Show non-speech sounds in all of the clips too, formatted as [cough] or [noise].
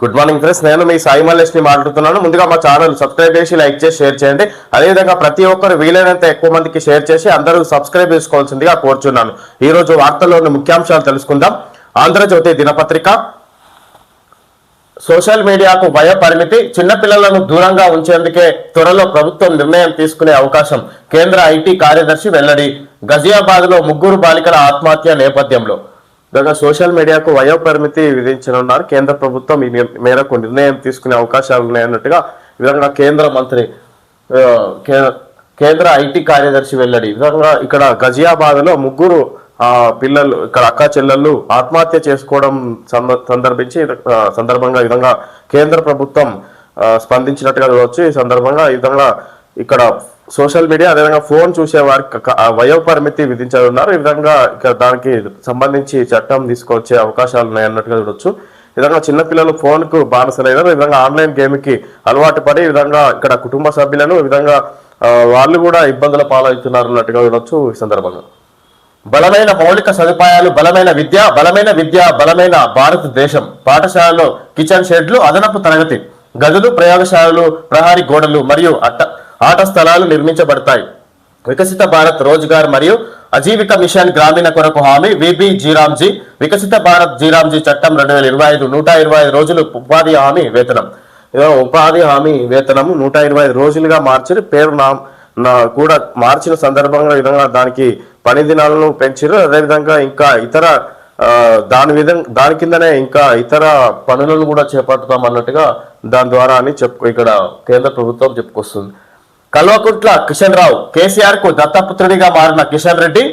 Good morning friends. నేను మీ సాయి మల్లేష్ని మాట్లాడుతున్నాను. ముందుగా మా ఛానల్ సబ్స్క్రైబ్ చేసి లైక్ చేసి షేర్ చేయండి. అదేవిధంగా ప్రతి ఒక్కరు వీలైనంత ఎక్కువ మందికి షేర్ చేసి అందరూ సబ్స్క్రైబ్ చేసుకోవాల్సిందిగా కోరుచున్నాను. ఈ రోజు వార్తల్లో ఉన్న ముఖ్యాంశాలు తెలుసుకుందాం. ఆంధ్రజ్యోతి దినపత్రిక. సోషల్ మీడియాకు భయ పరిమితి చిన్నపిల్లలను దూరంగా ఉంచేందుకే త్వరలో ప్రభుత్వం నిర్ణయం తీసుకునే అవకాశం కేంద్ర ఐటీ కార్యదర్శి వెల్లడి. గజియాబాద్లో ముగ్గురు బాలికల ఆత్మహత్య నేపథ్యంలో. విధంగా సోషల్ మీడియాకు వయో పరిమితి విధించనున్నారు. కేంద్ర ప్రభుత్వం ఈ మేరకు నిర్ణయం తీసుకునే అవకాశాలు ఉన్నాయన్నట్టుగా ఈ విధంగా కేంద్ర మంత్రి కే- కేంద్ర ఐటీ కార్యదర్శి వెల్లడి. ఈ విధంగా ఇక్కడ గజియాబాద్లో ముగ్గురు ఆ పిల్లలు ఇక్కడ అక్క చెల్లెళ్ళు ఆత్మహత్య చేసుకోవడం సందర్భించి సందర్భంగా విధంగా కేంద్ర ప్రభుత్వం స్పందించినట్టుగా చూడవచ్చు. ఈ సందర్భంగా ఈ విధంగా ఇక్కడ సోషల్ మీడియా అదేవిధంగా ఫోన్ చూసే వారికి వయో పరిమితి విధించనున్నారు ఈ విధంగా ఇక్కడ దానికి సంబంధించి చట్టం తీసుకొచ్చే అవకాశాలు ఉన్నాయన్నట్టుగా చూడొచ్చు. ఈ విధంగా చిన్నపిల్లలు ఫోన్కు బానిసలైనారు. ఈ విధంగా ఆన్లైన్ గేమ్కి అలవాటు పడి ఈ విధంగా ఇక్కడ కుటుంబ సభ్యులను ఈ విధంగా వాళ్ళు కూడా ఇబ్బందుల పాలవుతున్నారు అన్నట్టుగా చూడొచ్చు ఈ సందర్భంగా. బలమైన మౌలిక సదుపాయాలు బలమైన విద్య బలమైన విద్య బలమైన భారతదేశం. పాఠశాలలో కిచెన్ షెడ్లు అదనపు తరగతి గదులు ప్రయోగశాలలు ప్రహారీ గోడలు మరియు అట్ట ఆట స్థలాలు నిర్మించబడతాయి. వికసిత భారత్ రోజ్గార్ మరియు అజీవిక మిషన్ గ్రామీణ కొరకు హామీ విబి జీరామ్జీ. వికసిత భారత్ జీరామ్జీ చట్టం రెండు వేల ఇరవై ఐదు నూట ఇరవై ఐదు రోజులు ఉపాధి హామీ వేతనం. ఉపాధి హామీ వేతనం నూట ఇరవై ఐదు రోజులుగా మార్చి పేరు నా నా కూడా మార్చిన సందర్భంగా విధంగా దానికి పని దినాలను పెంచారు. అదేవిధంగా ఇంకా ఇతర దాని విధంగా దాని కిందనే ఇంకా ఇతర పనులను కూడా చేపడతాం అన్నట్టుగా దాని ద్వారా అని చెప్పు ఇక్కడ కేంద్ర ప్రభుత్వం చెప్పుకొస్తుంది. కల్వకుంట్ల కిషన్ రావు కేసీఆర్కు దత్తపుత్రుడిగా మారిన కిషన్ రెడ్డి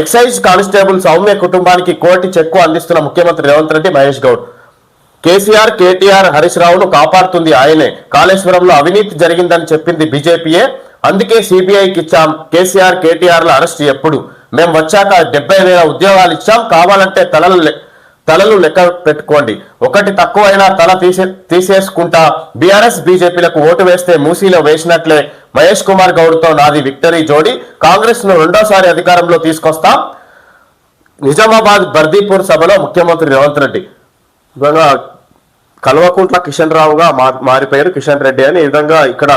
ఎక్సైజ్ కానిస్టేబుల్ సౌమ్య కుటుంబానికి కోటి చెక్కు అందిస్తున్న ముఖ్యమంత్రి రేవంత్ రెడ్డి మహేష్ గౌడ్. కేసీఆర్ కేటీఆర్ హరీష్ రావును కాపాడుతుంది ఆయనే. కాళేశ్వరంలో అవినీతి జరిగిందని చెప్పింది బీజేపీయే. అందుకే సిబిఐకి ఇచ్చాం. కేసీఆర్ కేటీఆర్ల అరెస్ట్ ఎప్పుడు? మేము వచ్చాక డెబ్బై వేల ఉద్యోగాలు ఇచ్చాం. కావాలంటే తలలు తలలు లెక్క పెట్టుకోండి. ఒకటి తక్కువైనా తల తీసే తీసేసుకుంటా. బీఆర్ఎస్ బీజేపీలకు ఓటు వేస్తే మూసీలో వేసినట్లే. మహేష్ కుమార్ గౌడ్తో నాది విక్టరీ జోడి. కాంగ్రెస్ను రెండోసారి అధికారంలో తీసుకొస్తాం. నిజామాబాద్ బర్దీపూర్ సభలో ముఖ్యమంత్రి రేవంత్ రెడ్డి. విధంగా కల్వకుంట్ల కిషన్ రావుగా మా- మారిపోయారు కిషన్ రెడ్డి అని. ఈ విధంగా ఇక్కడ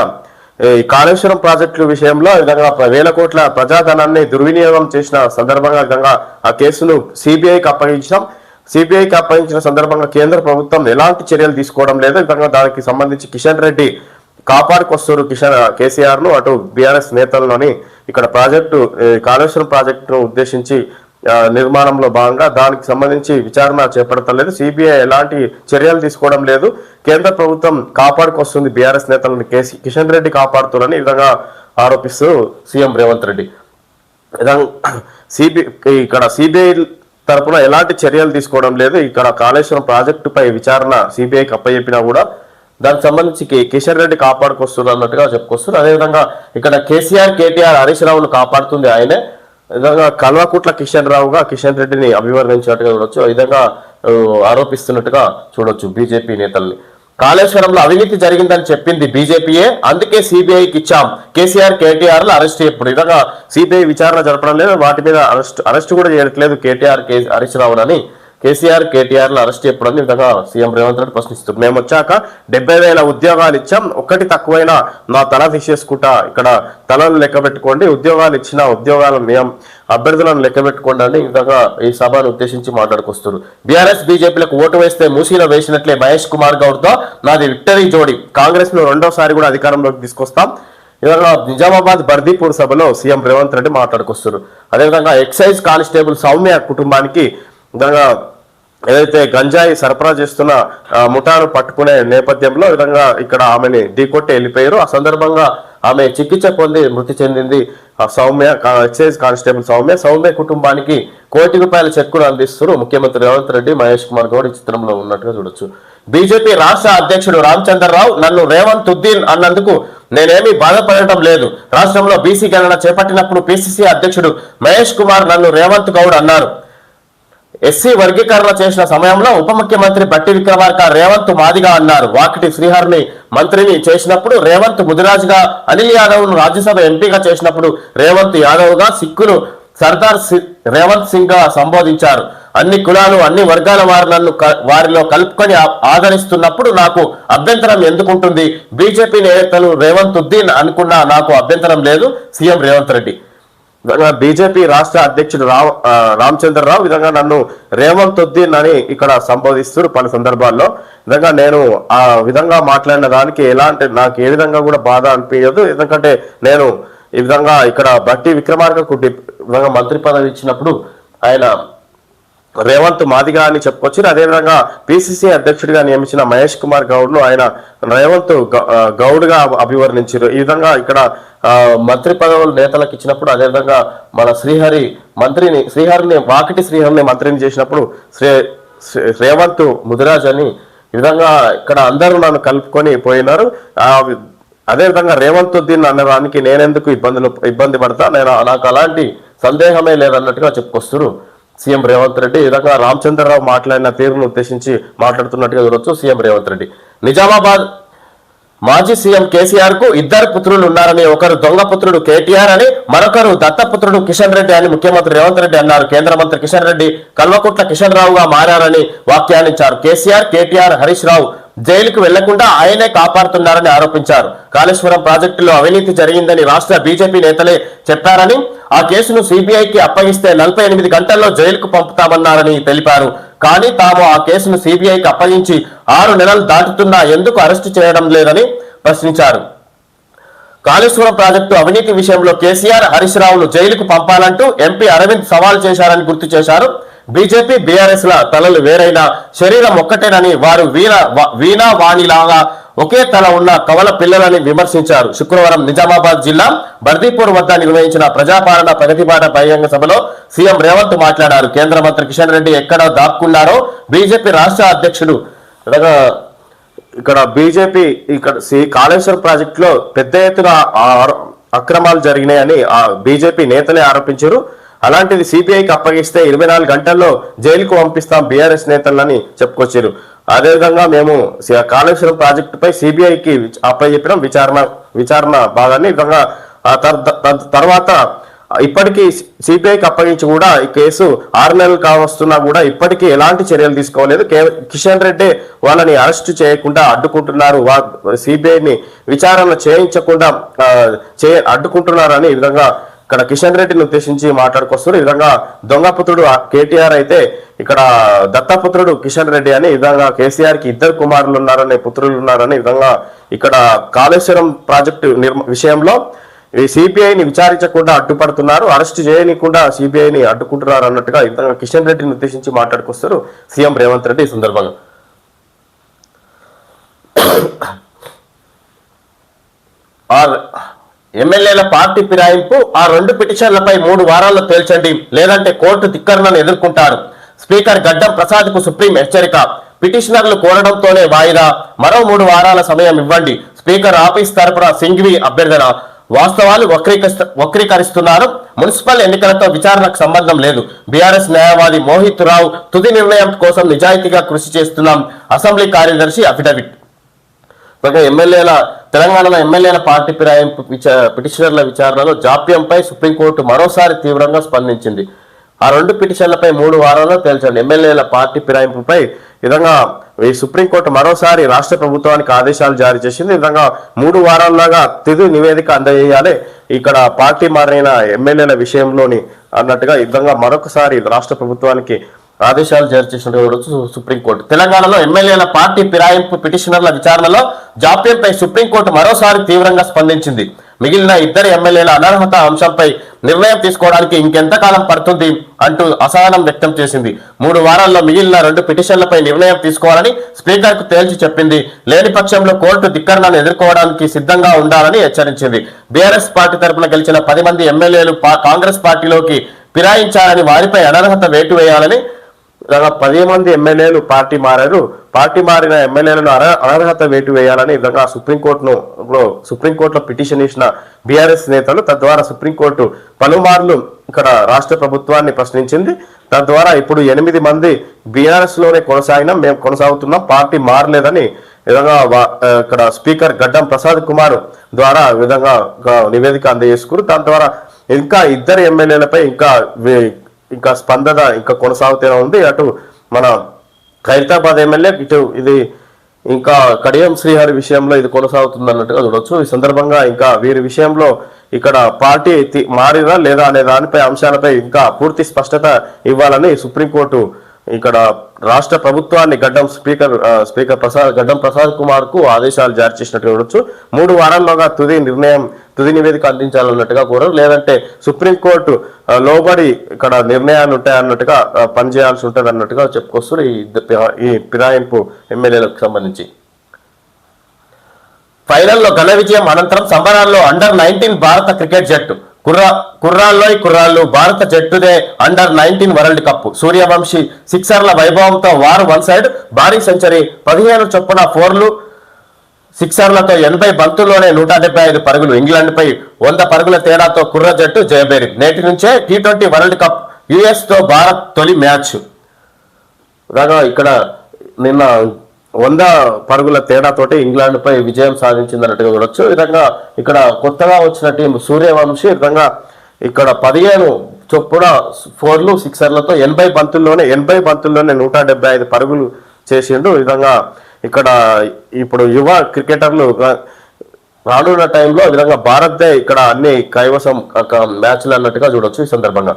ఈ కాళేశ్వరం ప్రాజెక్టుల విషయంలో ఈ విధంగా వేల కోట్ల ప్రజాధనాన్ని దుర్వినియోగం చేసిన సందర్భంగా విధంగా ఆ కేసును సిబిఐకి అప్పగించడం సిబిఐకి అప్పగించిన సందర్భంగా కేంద్ర ప్రభుత్వం ఎలాంటి చర్యలు తీసుకోవడం లేదు. విధంగా దానికి సంబంధించి కిషన్ రెడ్డి కాపాడుకొస్తారు కిషన్ కేసీఆర్ను అటు బీఆర్ఎస్ నేతల్లోని ఇక్కడ ప్రాజెక్టు కాళేశ్వరం ప్రాజెక్టును ఉద్దేశించి నిర్మాణంలో భాగంగా దానికి సంబంధించి విచారణ చేపడతలేదు. సిబిఐ ఎలాంటి చర్యలు తీసుకోవడం లేదు. కేంద్ర ప్రభుత్వం కాపాడుకొస్తుంది బీఆర్ఎస్ నేతలను కేసీ కిషన్ రెడ్డి కాపాడుతున్నారని ఈ విధంగా ఆరోపిస్తూ సీఎం రేవంత్ రెడ్డి. [clears throat] సిబి ఇక్కడ సిబిఐ తరపున ఎలాంటి చర్యలు తీసుకోవడం లేదు. ఇక్కడ కాళేశ్వరం ప్రాజెక్టుపై విచారణ సిబిఐకి అప్పచెప్పినా కూడా దానికి సంబంధించి కిషన్ రెడ్డి కాపాడుకొస్తున్నారు అన్నట్టుగా చెప్పుకొస్తున్నారు. అదేవిధంగా ఇక్కడ కేసీఆర్ కేటీఆర్ హరీష్ రావును కాపాడుతుంది ఆయనే. విధంగా కల్వకుట్ల కిషన్ రావుగా కిషన్ రెడ్డిని అభివర్ణించినట్టుగా చూడొచ్చు. ఈ విధంగా ఆరోపిస్తున్నట్టుగా చూడొచ్చు బీజేపీ నేతల్ని. కాళేశ్వరంలో అవినీతి జరిగిందని చెప్పింది బీజేపీయే. అందుకే సిబిఐకి ఇచ్చాం. కేసీఆర్ కేటీఆర్లో అరెస్ట్ ఇప్పుడు ఇలాగా సిబిఐ విచారణ జరపడం లేదు. వాటి మీద అరెస్ట్ అరెస్ట్ కూడా చేయట్లేదు కేటీఆర్ కే హరీష్ రావునని కేసీఆర్ కేటీఆర్లో అరెస్ట్ చెప్పడం ఈ విధంగా సీఎం రేవంత్ రెడ్డి ప్రశ్నిస్తారు మేము వచ్చాక డెబ్బై వేల ఉద్యోగాలు ఇచ్చాం. ఒక్కటి తక్కువైనా నా తల తీసేసుకుంటా ఇక్కడ తలను లెక్క పెట్టుకోండి. ఉద్యోగాలు ఇచ్చిన ఉద్యోగాలను మేము అభ్యర్థులను లెక్క పెట్టుకోండి అని ఈ విధంగా ఈ సభను ఉద్దేశించి మాట్లాడుకొస్తారు బీఆర్ఎస్ బీజేపీలకు ఓటు వేస్తే మూసీలో వేసినట్లే మహేష్ కుమార్ గౌడ్తో నాది విక్టరీ జోడి. కాంగ్రెస్ను రెండోసారి కూడా అధికారంలోకి తీసుకొస్తాం. ఇవాళ నిజామాబాద్ బర్దీపూర్ సభలో సీఎం రేవంత్ రెడ్డి మాట్లాడుకొస్తారు అదేవిధంగా ఎక్సైజ్ కానిస్టేబుల్ సౌమ్య కుటుంబానికి విధంగా ఏదైతే గంజాయి సరఫరా చేస్తున్న ముఠాను పట్టుకునే నేపథ్యంలో విధంగా ఇక్కడ ఆమెని ఢీకొట్టి వెళ్ళిపోయారు. ఆ సందర్భంగా ఆమె చికిత్స పొంది మృతి చెందింది ఆ సౌమ్య ఎక్సైజ్ కానిస్టేబుల్ సౌమ్య. సౌమ్య కుటుంబానికి కోటి రూపాయల చెక్కును అందిస్తున్న ముఖ్యమంత్రి రేవంత్ రెడ్డి మహేష్ కుమార్ గౌడ్ ఈ చిత్రంలో ఉన్నట్టుగా చూడొచ్చు. బీజేపీ రాష్ట్ర అధ్యక్షుడు రామచంద్రరావు నన్ను రేవంత్ ఉద్దీన్ అన్నందుకు నేనేమీ బాధపడటం లేదు. రాష్ట్రంలో బీసీ గణన చేపట్టినప్పుడు పిసిసి అధ్యక్షుడు మహేష్ కుమార్ నన్ను రేవంత్ గౌడ్ అన్నారు. ఎస్సీ వర్గీకరణ చేసిన సమయంలో ఉప ముఖ్యమంత్రి బట్టి విక్రమార్క రేవంత్ మాదిగా అన్నారు. వాకిటి శ్రీహరిని మంత్రిని చేసినప్పుడు రేవంత్ ముదిరాజుగా అనిల్ యాదవ్ను రాజ్యసభ ఎంపీగా చేసినప్పుడు రేవంత్ యాదవ్గా సిక్కును సర్దార్ రేవంత్ సింగ్గా సంబోధించారు. అన్ని కులాలు అన్ని వర్గాల వారు నన్ను వారిలో కలుపుకొని ఆదరిస్తున్నప్పుడు నాకు అభ్యంతరం ఎందుకుంటుంది? బీజేపీ నేతలు రేవంత్ ఉద్దీన్ అనుకున్నా నాకు అభ్యంతరం లేదు. సీఎం రేవంత్ రెడ్డి బీజేపీ రాష్ట్ర అధ్యక్షుడు రామచంద్రరావు విధంగా నన్ను రేవంత్ ఉద్దీన్ అని ఇక్కడ సంబోధిస్తున్నారు పలు సందర్భాల్లో. విధంగా నేను ఆ విధంగా మాట్లాడిన దానికి ఎలాంటి నాకు ఏ విధంగా కూడా బాధ అనిపించదు. ఎందుకంటే నేను ఈ విధంగా ఇక్కడ బట్టి విక్రమార్కకు విధంగా మంత్రి పదవి ఇచ్చినప్పుడు ఆయన రేవంత్ మాదిగా అని చెప్పుకొచ్చారు అదేవిధంగా పిసిసి అధ్యక్షుడిగా నియమించిన మహేష్ కుమార్ గౌడ్ను ఆయన రేవంత్ గ- గౌడ్గా అభివర్ణించారు. ఈ విధంగా ఇక్కడ మంత్రి పదవులు నేతలకు ఇచ్చినప్పుడు అదేవిధంగా మన శ్రీహరి మంత్రిని శ్రీహరిని వాకిటి శ్రీహరిని మంత్రిని చేసినప్పుడు శ్రీ శ్రీ- రేవంత్ ముదిరాజ్ అని ఈ విధంగా ఇక్కడ అందరూ నన్ను కలుపుకొని పోయినారు. అదేవిధంగా రేవంత్ ఉద్దీన్ అన్నదానికి నేనెందుకు ఇబ్బందులు ఇబ్బంది పడతా? నేను నాకు అలాంటి సందేహమే లేదన్నట్టుగా చెప్పుకొస్తారు సీఎం రేవంత్ రెడ్డి ఈ విధంగా రామచంద్రరావు మాట్లాడిన తీరును ఉద్దేశించి మాట్లాడుతున్నట్టుగా చూడొచ్చు సీఎం రేవంత్ రెడ్డి. నిజామాబాద్ మాజీ సీఎం కేసీఆర్కు ఇద్దరు పుత్రులు ఉన్నారని ఒకరు దొంగ పుత్రుడు కేటీఆర్ అని మరొకరు దత్తపుత్రుడు కిషన్ రెడ్డి అని ముఖ్యమంత్రి రేవంత్ రెడ్డి అన్నారు. కేంద్ర మంత్రి కిషన్ రెడ్డి కల్వకుట్ల కిషన్ రావుగా మారారని వ్యాఖ్యానించారు. కేసీఆర్ కేటీఆర్ హరీష్ రావు జైలుకు వెళ్ళకుండా ఆయనే కాపాడుతున్నారని ఆరోపించారు. కాళేశ్వరం ప్రాజెక్టులో అవినీతి జరిగిందని రాష్ట్ర బీజేపీ నేతలే చెప్పారని ఆ కేసును సిబిఐకి అప్పగిస్తే నలభై ఎనిమిది గంటల్లో జైలుకు పంపుతామన్నారని తెలిపారు. కానీ తాము ఆ కేసును సిబిఐకి అప్పగించి ఆరు నెలలు దాటుతున్నా ఎందుకు అరెస్టు చేయడం లేదని ప్రశ్నించారు. కాళేశ్వరం ప్రాజెక్టు అవినీతి విషయంలో కేసీఆర్ హరీష్ రావును జైలుకు పంపాలంటూ ఎంపీ అరవింద్ సవాల్ చేశారని గుర్తు చేశారు. బీజేపీ బీఆర్ఎస్ ల తలలు వేరైన శరీరం ఒక్కటేనని వారు వీణ వీణా వాణిలాగా ఒకే తల ఉన్న కవల పిల్లలని విమర్శించారు. శుక్రవారం నిజామాబాద్ జిల్లా బర్దీపూర్ వద్ద నిర్వహించిన ప్రజాపాలన ప్రగతిబాట బహిరంగ సభలో సీఎం రేవంత్ మాట్లాడారు. కేంద్ర మంత్రి కిషన్ రెడ్డి ఎక్కడ దాక్కున్నారో బీజేపీ రాష్ట్ర అధ్యక్షుడు ఇక్కడ బీజేపీ ఇక్కడ శ్రీ కాళేశ్వరం ప్రాజెక్ట్లో పెద్ద ఎత్తున అక్రమాలు జరిగినాయని ఆ బీజేపీ నేతలే ఆరోపించారు. అలాంటిది సిబిఐకి అప్పగిస్తే ఇరవై నాలుగు గంటల్లో జైలుకు పంపిస్తాం బీఆర్ఎస్ నేతలని చెప్పుకొచ్చారు అదేవిధంగా మేము కాళేశ్వరం ప్రాజెక్టుపై సిబిఐకి అప్పచెప్పడం విచారణ విచారణ భాగాన్ని ఈ విధంగా తర్వాత ఇప్పటికీ సిబిఐకి అప్పగించి కూడా ఈ కేసు ఆరు నెలలు కావస్తున్నా కూడా ఇప్పటికీ ఎలాంటి చర్యలు తీసుకోలేదు. కిషన్ రెడ్డి వాళ్ళని అరెస్ట్ చేయకుండా అడ్డుకుంటున్నారు. సిబిఐని విచారణ చేయించకుండా చే అడ్డుకుంటున్నారని ఈ విధంగా ఇక్కడ కిషన్ రెడ్డిని ఉద్దేశించి మాట్లాడుకొస్తున్నారు ఈ విధంగా దొంగపుత్రుడు కేటీఆర్ అయితే ఇక్కడ దత్తపుత్రుడు కిషన్ రెడ్డి అని ఈ విధంగా కేసీఆర్కి ఇద్దరు కుమారులు ఉన్నారని పుత్రులు ఉన్నారని విధంగా ఇక్కడ కాళేశ్వరం ప్రాజెక్టు విషయంలో ఈ సిబిఐని విచారించకుండా అడ్డుపడుతున్నారు. అరెస్ట్ చేయనీయకుండా సిబిఐని అడ్డుకుంటున్నారు అన్నట్టుగా విధంగా కిషన్ రెడ్డిని ఉద్దేశించి మాట్లాడుకొస్తారు సీఎం రేవంత్ రెడ్డి ఈ సందర్భంగా. ఆర్ ఎమ్మెల్యేల పార్టీ ఫిరాయింపు ఆ రెండు పిటిషన్లపై మూడు వారాల్లో తేల్చండి. లేదంటే కోర్టు తిక్కరణను ఎదుర్కొంటారు. స్పీకర్ గడ్డం ప్రసాద్కు సుప్రీం హెచ్చరిక. పిటిషనర్లు కోరడంతోనే వాయిదా. మరో మూడు వారాల సమయం ఇవ్వండి. స్పీకర్ ఆఫీస్ తరపున సింఘ్వి అభ్యర్థన. వాస్తవాలు వక్రీకరిస్తున్నారు. మున్సిపల్ ఎన్నికలతో విచారణకు సంబంధం లేదు. బీఆర్ఎస్ న్యాయవాది మోహిత్ రావు తుది నిర్ణయం కోసం నిజాయితీగా కృషి చేస్తున్నాం. అసెంబ్లీ కార్యదర్శి అఫిడవిట్. పైగా ఎమ్మెల్యేల తెలంగాణలో ఎమ్మెల్యేల పార్టీ ఫిరాయింపు పిటిషనర్ల విచారణలో జాప్యంపై సుప్రీంకోర్టు మరోసారి తీవ్రంగా స్పందించింది. ఆ రెండు పిటిషన్లపై మూడు వారాల్లో తేల్చండి. ఎమ్మెల్యేల పార్టీ ఫిరాయింపుపై విధంగా ఈ సుప్రీంకోర్టు మరోసారి రాష్ట్ర ప్రభుత్వానికి ఆదేశాలు జారీ చేసింది. విధంగా మూడు వారాల్లాగా తుది నివేదిక అందజేయాలి. ఇక్కడ పార్టీ మారిన ఎమ్మెల్యేల విషయంలోని అన్నట్టుగా విధంగా మరొకసారి రాష్ట్ర ప్రభుత్వానికి ఆదేశాలు జారీ చేసినట్టు చూడవచ్చు సుప్రీంకోర్టు. తెలంగాణలో ఎమ్మెల్యేల పార్టీ ఫిరాయింపు పిటిషనర్ల విచారణలో జాప్యంపై సుప్రీంకోర్టు మరోసారి తీవ్రంగా స్పందించింది. మిగిలిన ఇద్దరు ఎమ్మెల్యేల అనర్హత అంశంపై నిర్ణయం తీసుకోవడానికి ఇంకెంతకాలం పడుతుంది అంటూ అసహనం వ్యక్తం చేసింది. మూడు వారాల్లో మిగిలిన రెండు పిటిషన్లపై నిర్ణయం తీసుకోవాలని స్పీకర్కు తేల్చి చెప్పింది. లేని పక్షంలో కోర్టు ధిక్కరణను ఎదుర్కోవడానికి సిద్ధంగా ఉండాలని హెచ్చరించింది. బీఆర్ఎస్ పార్టీ తరపున గెలిచిన పది మంది ఎమ్మెల్యేలు పా- కాంగ్రెస్ పార్టీలోకి ఫిరాయించాలని వారిపై అనర్హత వేటు వేయాలని ఇలాగా పది మంది ఎమ్మెల్యేలు పార్టీ మారారు. పార్టీ మారిన ఎమ్మెల్యేలను అనర్హత వేటు వేయాలని ఈ విధంగా సుప్రీంకోర్టును ఇప్పుడు సుప్రీంకోర్టులో పిటిషన్ ఇచ్చిన బీఆర్ఎస్ నేతలు తద్వారా సుప్రీంకోర్టు పలుమార్లు ఇక్కడ రాష్ట్ర ప్రభుత్వాన్ని ప్రశ్నించింది. తద్వారా ఇప్పుడు ఎనిమిది మంది బీఆర్ఎస్లోనే కొనసాగినాం మేము కొనసాగుతున్నాం. పార్టీ మారలేదని విధంగా ఇక్కడ స్పీకర్ గడ్డం ప్రసాద్ కుమార్ ద్వారా విధంగా నివేదిక అందజేసుకున్నారు. దాని ద్వారా ఇంకా ఇద్దరు ఎమ్మెల్యేలపై ఇంకా ఇంకా స్పందన ఇంకా కొనసాగుతూనే ఉంది. అటు మన ఖైరతాబాద్ ఎమ్మెల్యే ఇటు ఇది ఇంకా కడియం శ్రీహరి విషయంలో ఇది కొనసాగుతుంది అన్నట్టుగా చూడొచ్చు. ఈ సందర్భంగా ఇంకా వీరి విషయంలో ఇక్కడ పార్టీ తి- మారినా లేదా అనే దానిపై అంశాలపై ఇంకా పూర్తి స్పష్టత ఇవ్వాలని సుప్రీంకోర్టు ఇక్కడ రాష్ట్ర ప్రభుత్వాన్ని గడ్డం స్పీకర్ స్పీకర్ ప్రసాద్ గడ్డం ప్రసాద్ కుమార్కు ఆదేశాలు జారీ చేసినట్టు చూడొచ్చు మూడు వారాల్లోగా తుది నిర్ణయం తుది నివేదిక అందించాలన్నట్టుగా కోరారు. లేదంటే సుప్రీంకోర్టు లోబడి ఇక్కడ నిర్ణయాలు ఉంటాయన్నట్టుగా పనిచేయాల్సి ఉంటుంది అన్నట్టుగా చెప్పుకొస్తారు ఈ ఈ ఫిరాయింపు ఎమ్మెల్యేలకు సంబంధించి. ఫైనల్లో ఘన విజయం అనంతరం సంబరాల్లో అండర్ నైన్టీన్ భారత క్రికెట్ జట్టు. కుర్రా కుర్రాల్లోయ్ కుర్రాళ్ళు భారత జట్టుదే under nineteen world cup. Suryavanshi సిక్సర్ల వైభవంతో వారు వన్ సైడ్ భారీ సెంచరీ పదిహేను చొప్పున ఫోర్లు సిక్సర్లతో ఎనభై బంతుల్లోనే నూట డెబ్బై ఐదు పరుగులు. ఇంగ్లాండ్పై వంద పరుగుల తేడాతో కుర్ర జట్టు జయబేరింది నేటి నుంచే టీ ట్వంటీ వరల్డ్ కప్ యుఎస్తో భారత్ తొలి మ్యాచ్. రాగా ఇక్కడ నిన్న వంద పరుగుల తేడాతోటి ఇంగ్లాండ్ పై విజయం సాధించిందన్నట్టుగా చూడొచ్చు. ఈ విధంగా ఇక్కడ కొత్తగా వచ్చిన టీం సూర్యవంశీ విధంగా ఇక్కడ పదిహేను చొప్పున ఫోర్లు సిక్సర్లతో ఎనభై బంతుల్లోనే ఎనభై బంతుల్లోనే నూట డెబ్బై ఐదు పరుగులు చేసిండు. విధంగా ఇక్కడ ఇప్పుడు యువ క్రికెటర్లు రానున్న టైంలో ఈ విధంగా భారత్దే ఇక్కడ అన్ని కైవసం ఒక మ్యాచ్లు అన్నట్టుగా చూడొచ్చు ఈ సందర్భంగా.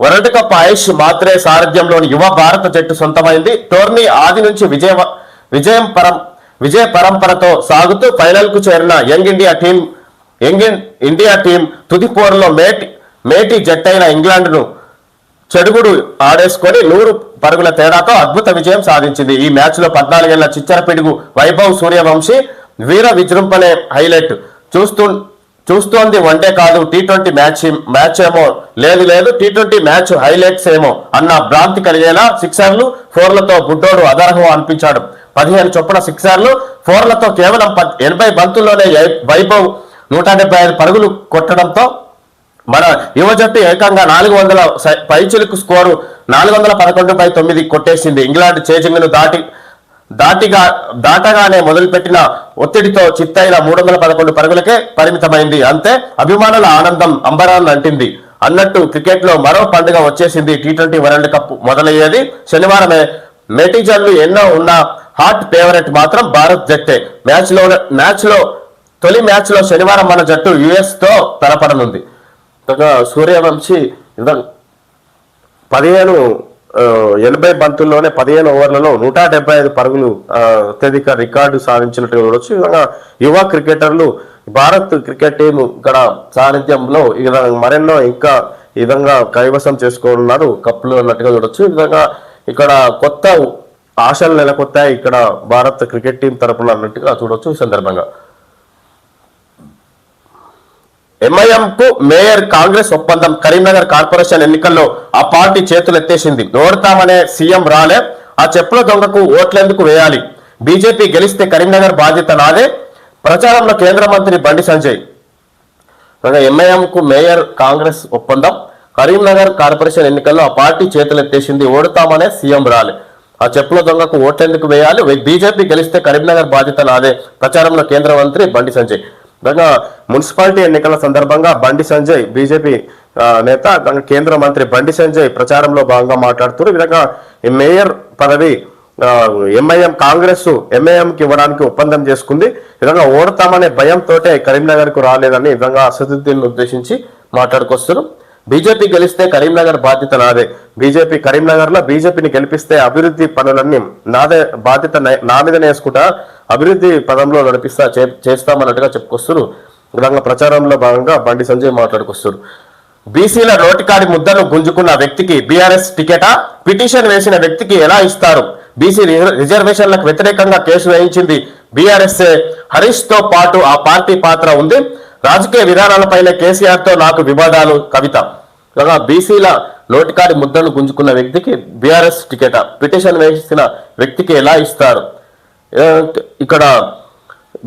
వరల్డ్ కప్ ఆయుష్ మాత్రే సారథ్యంలోని యువ భారత జట్టు సొంతమైంది. టోర్నీ ఆది నుంచి విజయ విజయం పరం విజయ పరంపరతో సాగుతూ ఫైనల్కు చేరిన young India team young India team తుది పోరులో మేటి మేటి జట్టైన ఇంగ్లాండ్ను చెడుగుడు ఆడేసుకొని నూరు పరుగుల తేడాతో అద్భుత విజయం సాధించింది. ఈ మ్యాచ్లో పద్నాలుగేళ్ళ చిచ్చరపిడుగు వైభవ్ సూర్యవంశీ వీర విజృంభణే హైలైట్. చూస్తూ చూస్తోంది వంటే కాదు టీ ట్వంటీ మ్యాచ్ మ్యాచ్ ఏమో లేదు లేదు టీ ట్వంటీ మ్యాచ్ హైలైట్స్ ఏమో అన్న భ్రాంతి కలిగేలా సిక్సర్లు ఫోర్లతో బుడ్డోడు అదర్హం అనిపించాడు. పదిహేను చొప్పున సిక్సర్లు ఫోర్లతో కేవలం పద్- ఎనభై బంతుల్లోనే వైభవ్ నూట డెబ్బై ఐదు పరుగులు కొట్టడంతో మన యువ జట్టు ఏకంగా నాలుగు వందల పైచులకు స్కోరు నాలుగు వందల పదకొండు బై తొమ్మిది కొట్టేసింది. ఇంగ్లాండ్ చేజింగ్ను దాటి దాటిగా దాటగానే మొదలుపెట్టిన ఒత్తిడితో చిత్తైన మూడు వందల పదకొండు పరుగులకే పరిమితమైంది. అంతే అభిమానుల ఆనందం అంబరాన్ని అంటింది. అన్నట్టు క్రికెట్లో మరో పండుగ వచ్చేసింది టీ ట్వంటీ వరల్డ్ కప్ మొదలయ్యేది. శనివారమే. నెటిజన్లు ఎన్నో ఉన్న హాట్ ఫేవరెట్ మాత్రం భారత్ జట్టే. మ్యాచ్లో మ్యాచ్లో తొలి మ్యాచ్లో శనివారం మన జట్టు యుఎస్తో తలపడనుంది సూర్యవంశీ పదిహేను ఎనభై బంతుల్లోనే పదిహేను ఓవర్లలో నూట డెబ్బై ఐదు పరుగులు అత్యధిక రికార్డు సాధించినట్టుగా చూడవచ్చు ఈ విధంగా యువ క్రికెటర్లు భారత్ క్రికెట్ టీం ఇక్కడ సాన్నిధ్యంలో ఈ విధంగా మరెన్నో ఇంకా ఈ విధంగా కైవసం చేసుకోనున్నారు. కప్పులు అన్నట్టుగా చూడొచ్చు. ఈ విధంగా ఇక్కడ కొత్త ఆశలు నెలకొత్తాయి ఇక్కడ భారత్ క్రికెట్ టీం తరపున అన్నట్టుగా చూడొచ్చు ఈ సందర్భంగా. ఎంఐఎం కు మేయర్ కాంగ్రెస్ ఒప్పందం కరీంనగర్ కార్పొరేషన్ ఎన్నికల్లో ఆ పార్టీ చేతులెత్తేసింది. ఓడతామనే సీఎం రాలే ఆ చెప్పుల దొంగకు ఓట్లెందుకు వేయాలి? బీజేపీ గెలిస్తే కరీంనగర్ బాధ్యత నాదే? ప్రచారంలో కేంద్ర మంత్రి బండి సంజయ్. ఎంఐఎం కు మేయర్ కాంగ్రెస్ ఒప్పందం కరీంనగర్ కార్పొరేషన్ ఎన్నికల్లో ఆ పార్టీ చేతులెత్తేసింది ఓడతామనే సీఎం రాలే. ఆ చెప్పుల దొంగకు ఓట్లెందుకు వేయాలి? బీజేపీ గెలిస్తే కరీంనగర్ బాధ్యత నాదే ప్రచారంలో కేంద్ర మంత్రి బండి సంజయ్. గంగా మున్సిపాలిటీ ఎన్నికల సందర్భంగా బండి సంజయ్ బీజేపీ నేత కేంద్ర మంత్రి బండి సంజయ్ ప్రచారంలో భాగంగా మాట్లాడుతూ ఈ విధంగా మేయర్ పదవి ఎంఐఎం కాంగ్రెస్ ఎంఐఎంకి ఇవ్వడానికి ఒప్పందం చేసుకుంది. విధంగా ఓడతామనే భయంతోటే కరీంనగర్కు రాలేదని విధంగా అసదుద్దీన్ ఉద్దేశించి మాట్లాడుకొస్తున్నారు. బీజేపీ గెలిస్తే కరీంనగర్ బాధ్యత నాదే. బీజేపీ కరీంనగర్లో బీజేపీని గెలిపిస్తే అభివృద్ధి పనులన్నీ నాదే బాధ్యత నా మీద వేసుకుంటా అభివృద్ధి పదంలో నడిపిస్తా చేస్తామన్నట్టుగా చెప్పుకొస్తారు రంగ ప్రచారంలో భాగంగా బండి సంజయ్ మాట్లాడుకొస్తారు బీసీల నోటికాడి ముద్దను గుంజుకున్న వ్యక్తికి బీఆర్ఎస్ టికెటా? పిటిషన్ వేసిన వ్యక్తికి ఎలా ఇస్తారు? బీసీ రిజర్వేషన్లకు వ్యతిరేకంగా కేసు వేయించింది బీఆర్ఎస్ హరీష్తో పాటు ఆ పార్టీ పాత్ర ఉంది. రాజకీయ విధానాలపైన కేసీఆర్తో నాకు వివాదాలు కవిత. బీసీల నోటికాడి ముద్దను గుంజుకున్న వ్యక్తికి బీఆర్ఎస్ టికెటా పిటిషన్ వేసిన వ్యక్తికి ఎలా ఇస్తారు? ఇక్కడ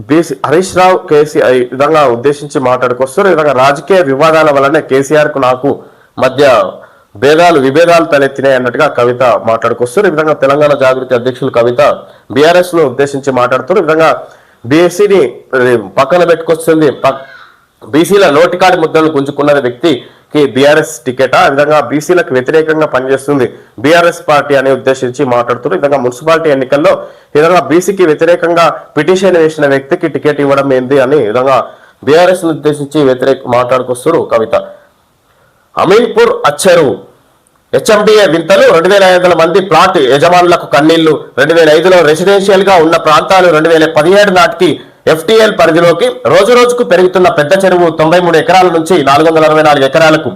బీసీ హరీష్ రావు కేసీ ఈ విధంగా ఉద్దేశించి మాట్లాడుకొస్తారు. ఈ విధంగా రాజకీయ వివాదాల వల్లనే కేసీఆర్కు నాకు మధ్య భేదాలు విభేదాలు తలెత్తినాయి అన్నట్టుగా కవిత మాట్లాడుకొస్తారు. ఈ విధంగా తెలంగాణ జాగృతి అధ్యక్షులు కవిత బీఆర్ఎస్ను ఉద్దేశించి మాట్లాడుతారు ఈ విధంగా బీఎస్సీని పక్కన పెట్టుకొస్తుంది. బీసీల బీసీల కార్డు ముద్దలను గుంజుకున్న వ్యక్తికి బీఆర్ఎస్ టికెట్? ఆ విధంగా బీసీలకు వ్యతిరేకంగా పనిచేస్తుంది బీఆర్ఎస్ పార్టీ అని ఉద్దేశించి మాట్లాడుతున్నారు. విధంగా మున్సిపాలిటీ ఎన్నికల్లో ఈ విధంగా బీసీకి వ్యతిరేకంగా పిటిషన్ వేసిన వ్యక్తికి టికెట్ ఇవ్వడం ఏంది అని విధంగా బీఆర్ఎస్ ఉద్దేశించి వ్యతిరేక మాట్లాడుకొస్తున్నారు కవిత. అమీర్పూర్ అచ్చరు హెచ్ఎండిఏ వింతలు. రెండు వేల ఐదు వందల మంది ప్లాట్ యజమానులకు కన్నీళ్ళు. రెండు వేల ఐదులో రెసిడెన్షియల్గా ఉన్న ప్రాంతాలు రెండు వేల పదిహేడు నాటికి ఎఫ్టీఎల్ పరిధిలోకి రోజు రోజుకు పెరుగుతున్న పెద్ద చెరువు తొంభై మూడు ఎకరాల నుంచి నాలుగు వందల అరవై నాలుగు ఎకరాలకు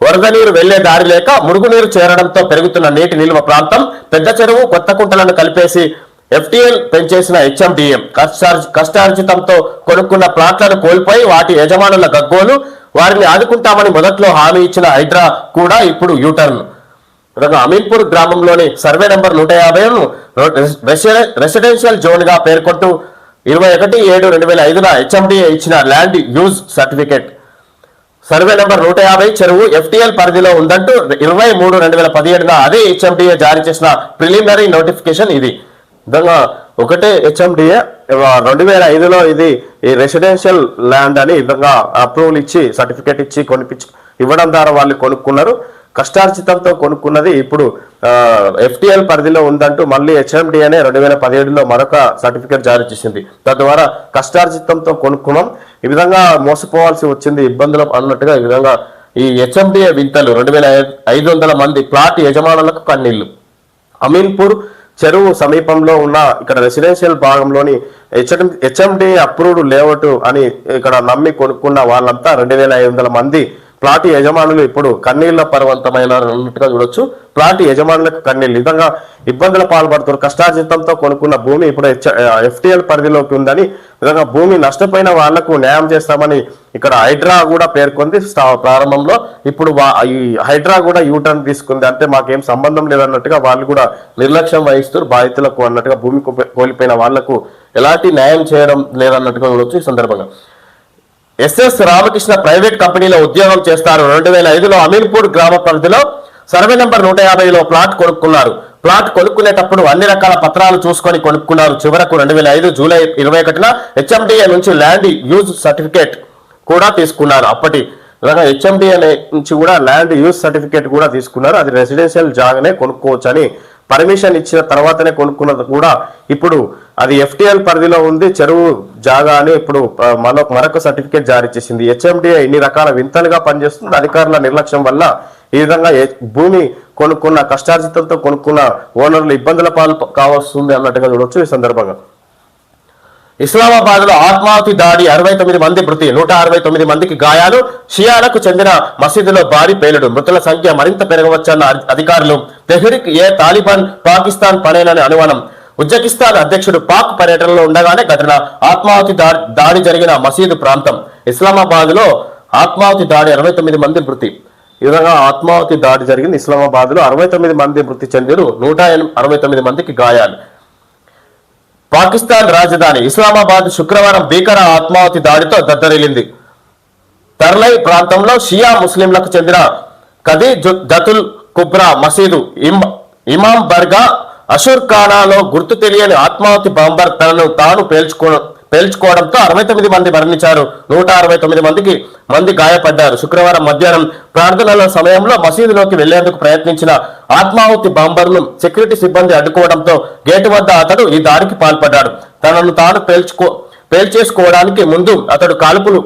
వరద నీరు వెళ్ళే దారి లేక మురుగునీరు చేరడంతో పెరుగుతున్న నీటి నిల్వ ప్రాంతం పెద్ద చెరువు కొత్త కుంటలను కలిపేసి ఎఫ్టీఎల్ పెంచేసిన హెచ్ఎండిఎం. కష్టార్జి కష్టార్జితంతో కొనుక్కున్న ప్లాట్లను కోల్పోయి వాటి యజమానుల గగ్గోలు వారిని ఆదుకుంటామని మొదట్లో హామీ ఇచ్చిన హైడ్రా కూడా ఇప్పుడు యూటర్న్. అమీన్పూర్ గ్రామంలోని సర్వే నెంబర్ నూట యాభైను రెసిడెన్షియల్ జోన్గా పేర్కొంటూ ఇరవై ఒకటి ఏడు రెండు వేల ఐదున హెచ్ఎండిఏ ఇచ్చిన land use certificate. Survey number నూట యాభై చెరువు ఎఫ్టీఎల్ పరిధిలో ఉందంటూ ఇరవై మూడు రెండు వేల పదిహేడున అదే హెచ్ఎండిఏ జారీ చేసిన ప్రిలిమినరీ నోటిఫికేషన్ ఇది. విధంగా ఒకటే హెచ్ఎండిఏ రెండు వేల ఐదులో ఇది ఈ రెసిడెన్షియల్ ల్యాండ్ అని ఈ విధంగా అప్రూవల్ ఇచ్చి సర్టిఫికేట్ ఇచ్చి కొనిపించి ఇవ్వడం ద్వారా వాళ్ళు కొనుక్కున్నారు. కష్టార్జితంతో కొనుక్కున్నది ఇప్పుడు ఎఫ్టీఎల్ పరిధిలో ఉందంటూ మళ్ళీ హెచ్ఎండిఏనే రెండు వేల పదిహేడులో మరొక సర్టిఫికేట్ జారీ చేసింది. తద్వారా కష్టార్జితంతో కొనుక్కున్నాం. ఈ విధంగా మోసపోవాల్సి వచ్చింది ఇబ్బందులు అన్నట్టుగా ఈ విధంగా ఈ హెచ్ఎండిఏ వింతలు. రెండు వేల ఐదు వందల మంది ప్లాట్ యజమానులకు కన్నీళ్ళు. అమీన్పూర్ చెరువు సమీపంలో ఉన్న ఇక్కడ రెసిడెన్షియల్ భాగంలోని హెచ్ఎం హెచ్ఎండి అప్రూవ్డ్ లేఅవుట్ అని ఇక్కడ నమ్మి కొనుక్కున్న వాళ్ళంతా రెండు వేల ఐదు వందల మంది ప్లాట్ యజమానులు ఇప్పుడు కన్నీళ్ళ పర్వంతమైన అన్నట్టుగా చూడొచ్చు. ప్లాట్ యజమానులకు కన్నీళ్ళు విధంగా ఇబ్బందులు పాల్పడుతున్నారు కష్టార్జితంతో కొనుక్కున్న భూమి ఇప్పుడు ఎఫ్టీఎల్ పరిధిలోకి ఉందని విధంగా భూమి నష్టపోయిన వాళ్ళకు న్యాయం చేస్తామని ఇక్కడ హైడ్రా కూడా పేర్కొంది. ప్రారంభంలో ఇప్పుడు ఈ హైడ్రా కూడా యూటర్న్ తీసుకుంది. అంటే మాకేం సంబంధం లేదన్నట్టుగా వాళ్ళు కూడా నిర్లక్ష్యం వహిస్తారు బాధితులకు అన్నట్టుగా భూమి కోల్పోయిన వాళ్ళకు ఎలాంటి న్యాయం చేయడం లేదన్నట్టుగా చూడొచ్చు ఈ సందర్భంగా. ఎస్ఎస్ రామకృష్ణ ప్రైవేట్ కంపెనీలో ఉద్యోగం చేస్తారు. రెండు వేల ఐదులో అమీన్పూర్ గ్రామ పరిధిలో సర్వే నెంబర్ నూట యాభైలో ప్లాట్ కొనుక్కున్నారు. ప్లాట్ కొనుక్కునేటప్పుడు అన్ని రకాల పత్రాలు చూసుకొని కొనుక్కున్నారు. చివరకు రెండు వేల ఐదు జూలై ఇరవై ఒకటిన హెచ్ఎండిఏ నుంచి ల్యాండ్ యూజ్ సర్టిఫికేట్ కూడా తీసుకున్నారు. అప్పటి విధంగా హెచ్ఎండిఏ నుంచి కూడా ల్యాండ్ యూజ్ సర్టిఫికేట్ కూడా తీసుకున్నారు. అది రెసిడెన్షియల్ జాగానే కొనుక్కోవచ్చు పర్మిషన్ ఇచ్చిన తర్వాతనే కొనుక్కున్నది కూడా ఇప్పుడు అది ఎఫ్టీఎల్ పరిధిలో ఉంది చెరువు జాగా అని ఇప్పుడు ఆ, మరొక మరొక సర్టిఫికేట్ జారీ చేసింది. హెచ్ఎండిఏ ఇన్ని రకాల వింతలుగా పనిచేస్తుంది అధికారుల నిర్లక్ష్యం వల్ల ఈ విధంగా భూమి కొనుక్కున్న కష్టార్జితంతో కొనుక్కున్న ఓనర్లు ఇబ్బందుల పాలు కావస్తుంది అన్నట్టుగా చూడొచ్చు ఈ సందర్భంగా. ఇస్లామాబాద్లో ఆత్మాహుతి దాడి అరవై తొమ్మిది మంది మృతి నూట అరవై తొమ్మిది మందికి గాయాలు. షియాలకు చెందిన మసీదులో భారీ పేలుడు మృతుల సంఖ్య మరింత పెరగవచ్చన్న అధికారులు తెహ్రిక్ ఏ తాలిబాన్ పాకిస్తాన్ పనేనని అనుమానం. ఉజ్బెకిస్తాన్ అధ్యక్షుడు పాక్ పర్యటనలో ఉండగానే ఘటన ఆత్మాహుతి దాడి జరిగిన మసీదు ప్రాంతం. ఇస్లామాబాద్లో ఆత్మాహుతి దాడి అరవై తొమ్మిది మంది మృతి. ఈ విధంగా ఆత్మాహుతి దాడి జరిగింది. ఇస్లామాబాద్లో అరవై తొమ్మిది మంది మృతి చెందిరు నూట అరవై తొమ్మిది మందికి గాయాలు. పాకిస్తాన్ రాజధాని ఇస్లామాబాద్ శుక్రవారం భీకర ఆత్మాహుతి దాడితో దద్దరిల్లింది. తర్లై ప్రాంతంలో షియా ముస్లింలకు చెందిన కది దతుల్ జతుల్ కుబ్రా మసీదు ఇమ్ ఇమాం బర్గా అషూర్ ఖానాలో గుర్తు తెలియని ఆత్మాహుతి బాంబర్ తనను తాను పేల్చుకో పేల్చుకోవడంతో అరవై తొమ్మిది మంది మరణించారు. నూట అరవై తొమ్మిది మందికి మంది గాయపడ్డారు. శుక్రవారం మధ్యాహ్నం ప్రార్థనల సమయంలో మసీదులోకి వెళ్ళేందుకు ప్రయత్నించిన ఆత్మాహుతి బాంబర్ను సెక్యూరిటీ సిబ్బంది అడ్డుకోవడంతో గేటు వద్ద అతడు ఈ దాడికి పాల్పడ్డాడు. తనను తాను పేల్చుకో పేల్చేసుకోవడానికి ముందు అతడు కాల్పులు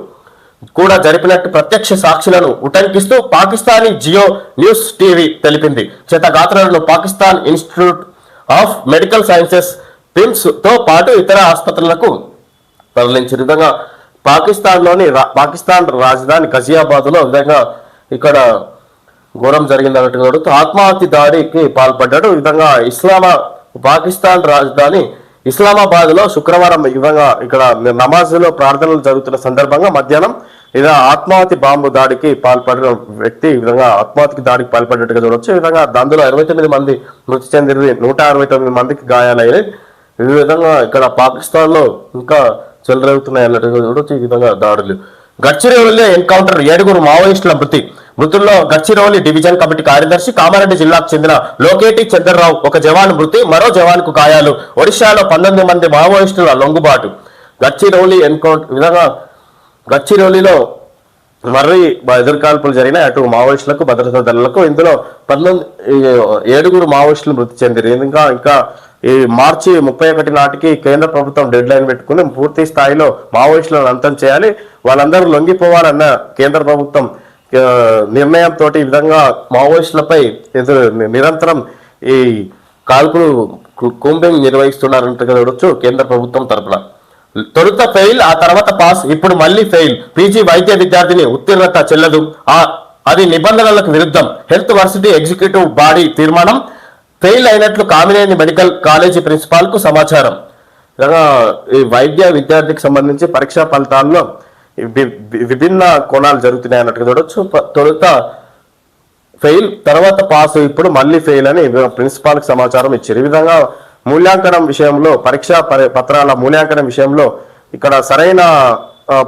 కూడా జరిపినట్టు ప్రత్యక్ష సాక్షులను ఉటంకిస్తూ పాకిస్తానీ జియో న్యూస్ టీవీ తెలిపింది. క్షతగాత్రులను Pakistan institute of medical sciences పిమ్స్తో పాటు ఇతర ఆసుపత్రులకు తరలించిన విధంగా పాకిస్తాన్లోని రా- పాకిస్తాన్ రాజధాని గజియాబాద్లో విధంగా ఇక్కడ ఘోరం జరిగింది అన్నట్టు ఆత్మహత్య దాడికి పాల్పడ్డాడు. ఈ విధంగా ఇస్లామా పాకిస్తాన్ రాజధాని ఇస్లామాబాద్లో శుక్రవారం విధంగా ఇక్కడ నమాజ్లో ప్రార్థనలు జరుగుతున్న సందర్భంగా మధ్యాహ్నం ఇలా ఆత్మాహుతి బాంబు దాడికి పాల్పడిన వ్యక్తి ఈ విధంగా ఆత్మాహుతికి దాడికి పాల్పడినట్టుగా చూడొచ్చు. ఈ విధంగా అందులో అరవై తొమ్మిది మంది మృతి చెందినది నూట అరవై తొమ్మిది మందికి గాయాలయ్యాయి. ఈ విధంగా ఇక్కడ పాకిస్తాన్లో ఇంకా చెలరేగుతున్నాయి అన్నట్టుగా చూడొచ్చు. ఈ విధంగా దాడులు. గడ్చిరోలిలో ఎన్కౌంటర్ ఏడుగురు మావోయిస్టుల మృతి. మృతుల్లో గడ్చిరోలి డివిజన్ కమిటీ కార్యదర్శి కామారెడ్డి జిల్లాకు చెందిన లోకేటి చంద్రరావు ఒక జవాన్ మృతి మరో జవాన్కు గాయాలు. ఒడిశాలో పంతొమ్మిది మంది మావోయిస్టుల లొంగుబాటు. గడ్చిరోలి ఎన్కౌంటర్ విధంగా గడ్చిరోలిలో మర్రి ఎదుర్కాల్పులు జరిగినాయి అటు మావోయిస్టులకు భద్రతా దళాలకు ఇందులో పంతొమ్మిది ఏడుగురు మావోయిస్టులు మృతి చెందిరు ఇంకా ఇంకా ఈ మార్చి ముప్పై ఒకటి నాటికి కేంద్ర ప్రభుత్వం డెడ్ లైన్ పెట్టుకుని పూర్తి స్థాయిలో మావోయిస్టులను అంతం చేయాలి. వాళ్ళందరూ లొంగిపోవాలన్న కేంద్ర ప్రభుత్వం నిర్ణయంతో ఈ విధంగా మావోయిస్టులపై ఎదురు నిరంతరం ఈ కాల్పులు కూంబింగ్ నిర్వహిస్తున్నారంటే చూడొచ్చు కేంద్ర ప్రభుత్వం తరపున. తొలుత ఫెయిల్ ఆ తర్వాత పాస్ ఇప్పుడు మళ్ళీ ఫెయిల్ పీజీ వైద్య విద్యార్థిని ఉత్తీర్ణత చెల్లదు. ఆ అది నిబంధనలకు విరుద్ధం. హెల్త్ వర్సిటీ ఎగ్జిక్యూటివ్ బాడీ తీర్మానం. ఫెయిల్ అయినట్లు కామినేని మెడికల్ కాలేజీ ప్రిన్సిపాల్కు సమాచారం ఈ వైద్య విద్యార్థికి సంబంధించి పరీక్షా ఫలితాల్లో విభిన్న కోణాలు జరుగుతున్నాయి అన్నట్టుగా చూడొచ్చు. తొలుత ఫెయిల్ తర్వాత పాస్ ఇప్పుడు మళ్ళీ ఫెయిల్ అని ప్రిన్సిపాల్కి సమాచారం ఇచ్చారు. ఈ విధంగా మూల్యాంకనం విషయంలో పరీక్షా పత్రాల మూల్యాంకనం విషయంలో ఇక్కడ సరైన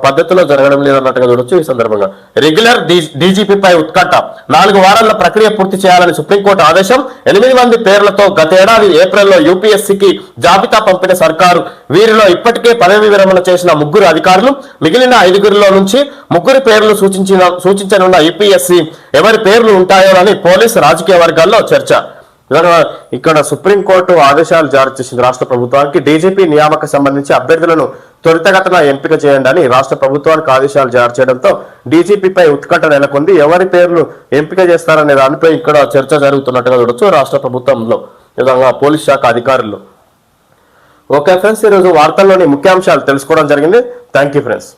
పద్ధతిలో జరగడం లేదన్నట్టుగా చూడొచ్చు ఈ సందర్భంగా. రెగ్యులర్ డీజీపీపై ఉత్కంఠ. నాలుగు వారాల ప్రక్రియ పూర్తి చేయాలని సుప్రీంకోర్టు ఆదేశం. ఎనిమిది మంది పేర్లతో గతేడాది ఏప్రిల్లో యూపీఎస్సీకి జాబితా పంపిన సర్కారు. వీరిలో ఇప్పటికే పదవి విరమణ చేసిన ముగ్గురు అధికారులు మిగిలిన ఐదుగురిలో నుంచి ముగ్గురి పేర్లు సూచించిన సూచించనున్న యూపీఎస్సీ ఎవరి పేర్లు ఉంటాయోనని పోలీసు రాజకీయ వర్గాల్లో చర్చ. ఇలాగ ఇక్కడ సుప్రీంకోర్టు ఆదేశాలు జారీ చేసింది రాష్ట్ర ప్రభుత్వానికి. డీజీపీ నియామక సంబంధించి అభ్యర్థులను త్వరితగతన ఎంపిక చేయండి అని రాష్ట్ర ప్రభుత్వానికి ఆదేశాలు జారీ చేయడంతో డీజీపీపై ఉత్కంఠ నెలకొంది. ఎవరి పేర్లు ఎంపిక చేస్తారనే దానిపై ఇక్కడ చర్చ జరుగుతున్నట్టుగా చూడొచ్చు రాష్ట్ర ప్రభుత్వంలో విధంగా పోలీస్ శాఖ అధికారులు. ఓకే ఫ్రెండ్స్ ఈరోజు వార్తల్లోని ముఖ్యాంశాలు తెలుసుకోవడం జరిగింది. Thank you friends.